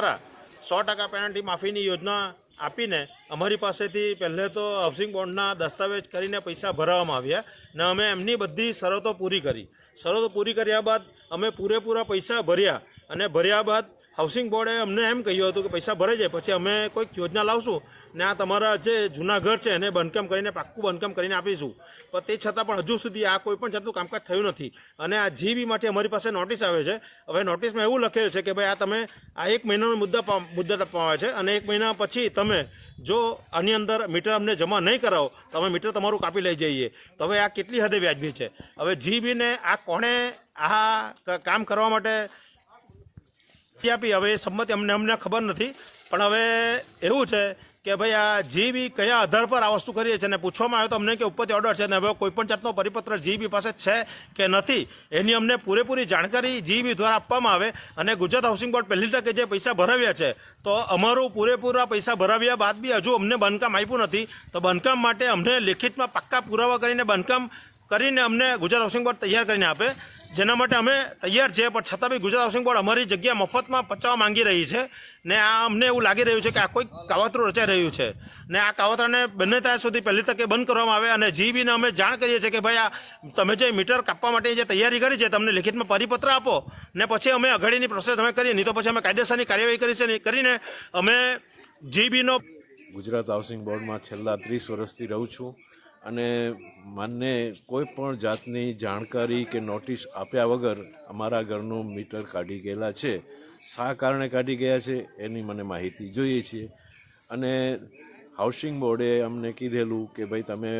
દ્વારા સો ટકા પેનલ્ટી માફીની યોજના આપીને અમારી પાસેથી પહેલે તો હાઉસિંગ બોન્ડના દસ્તાવેજ કરીને પૈસા ભરાવવામાં આવ્યા ને અમે એમની બધી શરતો પૂરી કરી. શરતો પૂરી કર્યા બાદ અમે પૂરેપૂરા પૈસા ભર્યા અને ભર્યા બાદ હાઉસિંગ બોર્ડે અમને એમ કહ્યું હતું કે પૈસા ભરાઈ જાય, પછી અમે કોઈક યોજના લાવશું ને આ તમારા જે જૂના ઘર છે એને બંધકામ કરીને, પાક્કું બંધકામ કરીને આપીશું. પણ તે છતાં પણ હજુ સુધી આ કોઈ પણ જાતનું કામકાજ થયું નથી. અને આ જીબી માટે અમારી પાસે નોટિસ આવે છે. હવે નોટિસમાં એવું લખેલું છે કે ભાઈ આ તમે આ એક મહિનાનો મુદ્દા મુદ્દત આપવામાં છે અને એક મહિના પછી તમે જો આની અંદર મીટર અમને જમા નહીં કરાવો, તો અમે મીટર તમારું કાપી લઈ જઈએ. તો હવે આ કેટલી હદે વ્યાજબી છે? હવે જીબીને આ કોણે આ કામ કરવા માટે આપી. હવે એ સંમતિ અમને અમને ખબર નથી. પણ હવે એવું છે કે ભાઈ આ જીબી કયા આધાર પર આ વસ્તુ કરીએ છે અને પૂછવામાં આવ્યો તો અમને કે ઉપરથી ઓર્ડર છે અને હવે કોઈ પણ જાતનો પરિપત્ર જીબી પાસે છે કે નથી, એની અમને પૂરેપૂરી જાણકારી જીબી દ્વારા આપવામાં આવે અને ગુજરાત હાઉસિંગ બોર્ડ પહેલી તકે જે પૈસા ભરાવ્યા છે, તો અમારું પૂરેપૂરા પૈસા ભરાવ્યા બાદ બી હજુ અમને બાંધકામ આપ્યું નથી. તો બાંધકામ માટે અમને લેખિતમાં પાક્કા પુરાવા કરીને બાંધકામ કરીને અમને ગુજરાત હાઉસિંગ બોર્ડ તૈયાર કરીને આપે. જેના માટે અમે તૈયાર છીએ, પણ છતાં બી ગુજરાત હાઉસિંગ બોર્ડ અમારી જગ્યા મફતમાં પચાવવા માંગી રહી છે ને આ અમને એવું લાગી રહ્યું છે કે આ કોઈ કાવતરું રચાઈ રહ્યું છે. ને આ કાવતરાને બંને ત્યાં સુધી પહેલી તકે બંધ કરવામાં આવે અને જીબીને અમે જાણ કરીએ છીએ કે ભાઈ આ તમે જે મીટર કાપવા માટે જે તૈયારી કરી છે, તમને લિખિતમાં પરિપત્ર આપો ને પછી અમે અઘાડીની પ્રોસેસ અમે કરીએ, નહીં તો પછી અમે કાયદેસરની કાર્યવાહી કરીશે કરીને અમે જીબીનો ગુજરાત હાઉસિંગ બોર્ડમાં છેલ્લા ત્રીસ વર્ષથી રહું છું. અને મને કોઈ પણ જાતની જાણકારી કે નોટિસ આપ્યા વગર અમારા ઘરનું મીટર કાઢી ગયેલા છે. શા કારણે કાઢી ગયા છે એની મને માહિતી જોઈએ છીએ અને હાઉસિંગ બોર્ડે અમને કીધેલું કે ભાઈ તમે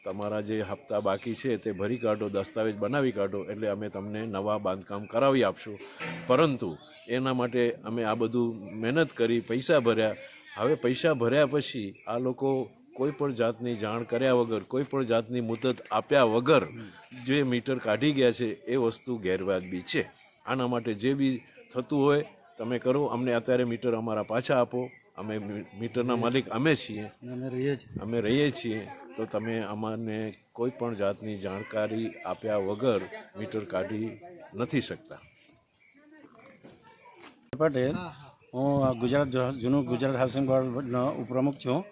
તમારા જે હપ્તા બાકી છે તે ભરી કાઢો, દસ્તાવેજ બનાવી કાઢો, એટલે અમે તમને નવા બાંધકામ કરાવી આપશું. પરંતુ એના માટે અમે આ બધું મહેનત કરી પૈસા ભર્યા. હવે પૈસા ભર્યા પછી આ લોકો કોઈ પણ જાતની જાણ કર્યા વગર કોઈ પણ જાતની મુદત આપ્યા વગર જે મીટર કાઢી ગયા છે એ વસ્તુ ગેરવાજબી છે. આના માટે જે બી થતું હોય તમે કરો. અમને અત્યારે મીટર અમારા પાછા આપો. અમે મીટરના માલિક અમે છીએ. અમે રહીએ છીએ. તો તમે અમારને કોઈ પણ જાતની જાણકારી આપ્યા વગર મીટર કાઢી નથી શકતા. પટેલ હું ગુજરાત જૂનું ગુજરાત હાઉસિંગ બોર્ડનો ઉપપ્રમુખ છું.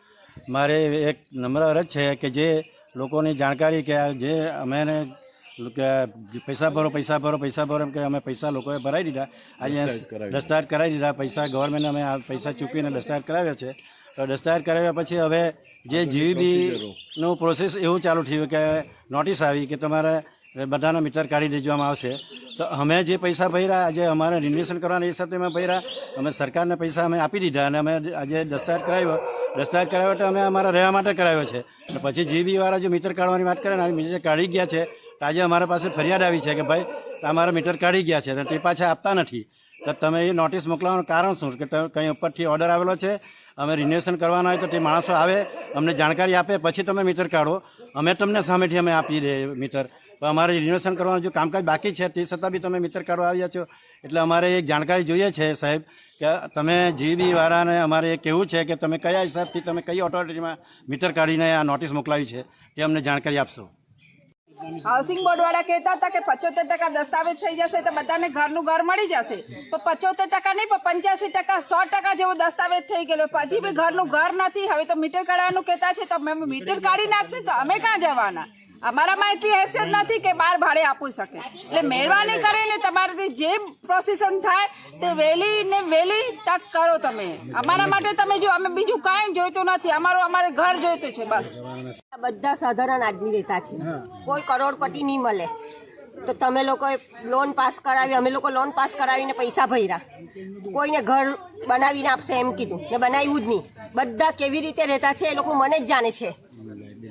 મારે એક નમ્ર અરજ છે કે જે લોકોની જાણકારી કે આ જે અમે પૈસા ભરો પૈસા ભરો પૈસા ભરો એમ કે અમે પૈસા લોકોએ ભરાઈ દીધા. આજે દસ્તાવેજ કરાવી દીધા. પૈસા ગવર્મેન્ટ અમે આ પૈસા ચૂકવીને દસ્તાવેજ કરાવ્યા છે. તો દસ્તાવેજ કરાવ્યા પછી હવે જે જીવીબીનું પ્રોસેસ એવું ચાલુ થયું કે નોટિસ આવી કે તમારે બધાના મીટર કાઢી દેવામાં આવશે. તો અમે જે પૈસા ભર્યા, આજે અમારે રિન્યુએશન કરવાના હિસાબે અમે ભર્યા. અમે સરકારને પૈસા અમે આપી દીધા અને અમે આજે દસ્તાવેજ કરાવ્યો. દસ્તાવેજ કરાવ્યો તો અમે અમારા રહેવા માટે કરાવ્યો છે. અને પછી જીબીવાળા જો મીટર કાઢવાની વાત કરે ને આ મીટર કાઢી ગયા છે. તો આજે અમારા પાસે ફરિયાદ આવી છે કે ભાઈ અમારા મીટર કાઢી ગયા છે. તો પાછા આપતા નથી. તો તમે એ નોટિસ મોકલવાનું કારણ શું? કે કંઈ ઉપરથી ઓર્ડર આવેલો છે? અમે રિન્યુએશન કરવાના હોય તો તે માણસો આવે, અમને જાણકારી આપે, પછી તમે મીટર કાઢો. અમે તમને સામેથી અમે આપી દઈએ મીટર. તો અમારે રિનોવેશન કરવાનું જો કામકાજ બાકી છે, તે છતાં બી તમે મિત્ર કાઢવા આવ્યા છો. એટલે અમારે એક જાણકારી જોઈએ છે સાહેબ, કે તમે જીબી વાળાને અમારે એ કહેવું છે કે તમે કયા હિસાબથી, તમે કઈ ઓથોરિટીમાં મીટર કાઢીને આ નોટિસ મોકલાવી છે એ અમને જાણકારી આપશો. હાઉસિંગ બોર્ડ વાળા કહેતા હતા કે પચોતેર ટકા દસ્તાવેજ થઈ જશે તો બધાને ઘરનું ઘર મળી જશે. પણ પચોતેર ટકા નહીં, પણ પંચ્યાસી ટકા, સો ટકા જેવો દસ્તાવેજ થઈ ગયેલો. પછી બી ઘરનું ઘર નથી. હવે તો મીટર કાઢવાનું કહેતા છે, તો મીટર કાઢી નાખશે, તો અમે ક્યાં જવાના? અમારામાં એટલી હેસિયત નથી કે બાર ભાડે આપી શકે. એટલે મહેરબાની કરીને તમારાથી જે પ્રોસેસન થાય તે વહેલી ને વહેલી તક કરો તમે. અમારા માટે તમે જો અમે બીજું કાંઈ જોઈતું નથી. અમારું અમારે ઘર જોઈતું છે બસ. બધા સાધારણ આદમી રહેતા છે. કોઈ કરોડપતિ નહીં મળે. તો તમે લોકોએ લોન પાસ કરાવી અમે લોકો લોન પાસ કરાવીને પૈસા ભર્યા. કોઈને ઘર બનાવીને આપશે એમ કીધું. ને બનાવ્યું જ નહીં. બધા કેવી રીતે રહેતા છે એ લોકો મને જ જાણે છે.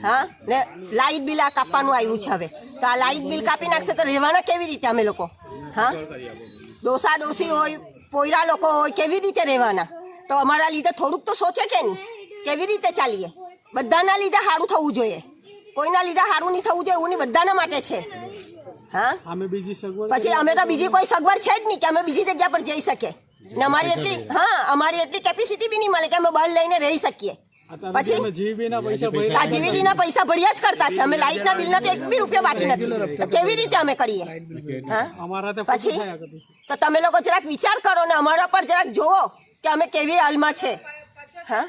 હા? ને લાઇટ બિલ આ કાપવાનું આવ્યું છે હવે. તો આ લાઇટ બિલ કાપી નાખશે તો રહેવાના કેવી રીતે અમે લોકો? હા? ડોસા ડોસી હોય પોયરા લોકો હોય કેવી રીતે રહેવાના? તો અમારા લીધે થોડુંક તો સોચે કે નહીં? કેવી રીતે ચાલીએ? બધાના લીધે સારું થવું જોઈએ. કોઈના લીધે સારું નહીં થવું જોઈએ એવું નહીં બધાના માટે છે. હા? પછી અમે તો બીજી કોઈ સગવડ છે જ નહીં કે અમે બીજી જગ્યા પર જઈ શકીએ. ને અમારી એટલી હા અમારી એટલી કેપેસિટી બી નહીં મળે કે અમે બળ લઈને રહી શકીએ. પછી? જીવીડી ના પૈસા ભર્યા જ કરતા છે. અમે લાઇટ ના બિલ ના એક બી રૂપિયા બાકી નથી. તો કેવી રીતે અમે કરીએ? હા? પછી? તો તમે લોકો જરાક વિચાર કરો ને અમારા પર જરાક જોવો કે અમે કેવી હાલમાં છે. હા?